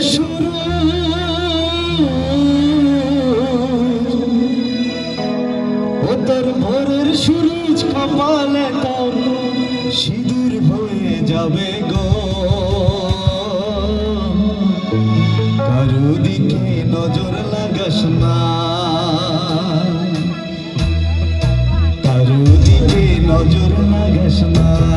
শুরু তোর সিঁদুর হয়ে যাবে গো। নজর লাগাস না। কারও দিকে নজর লাগাস না।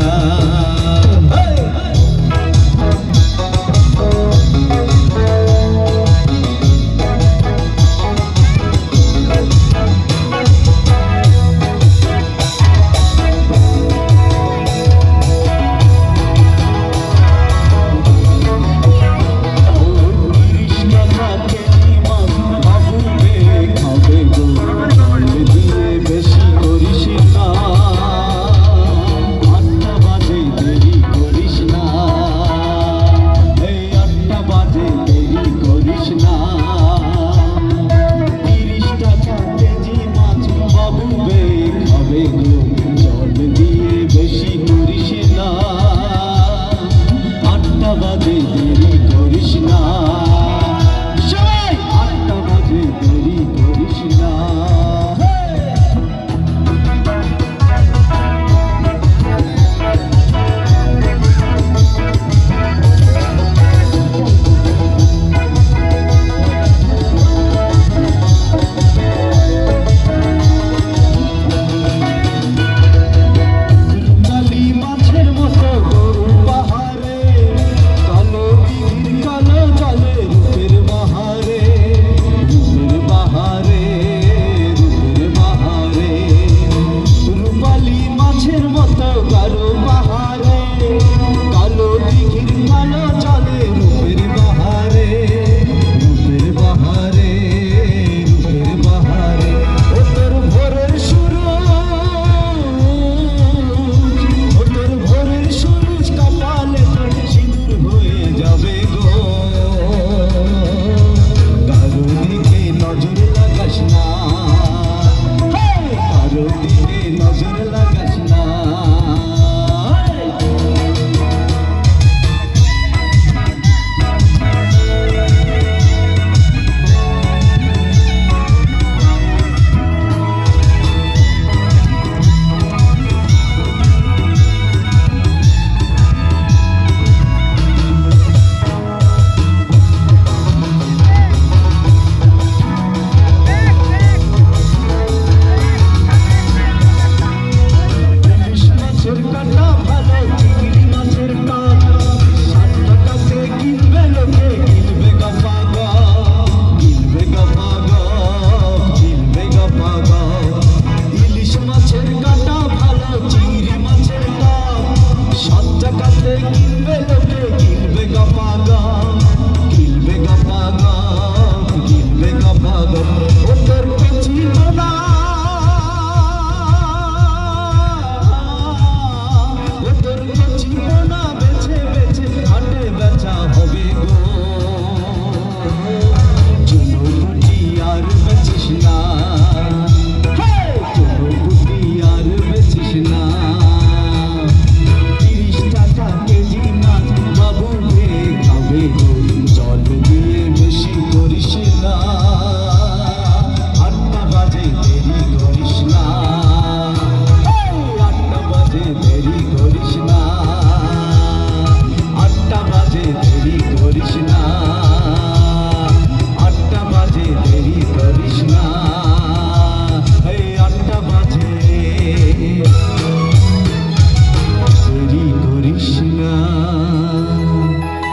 na.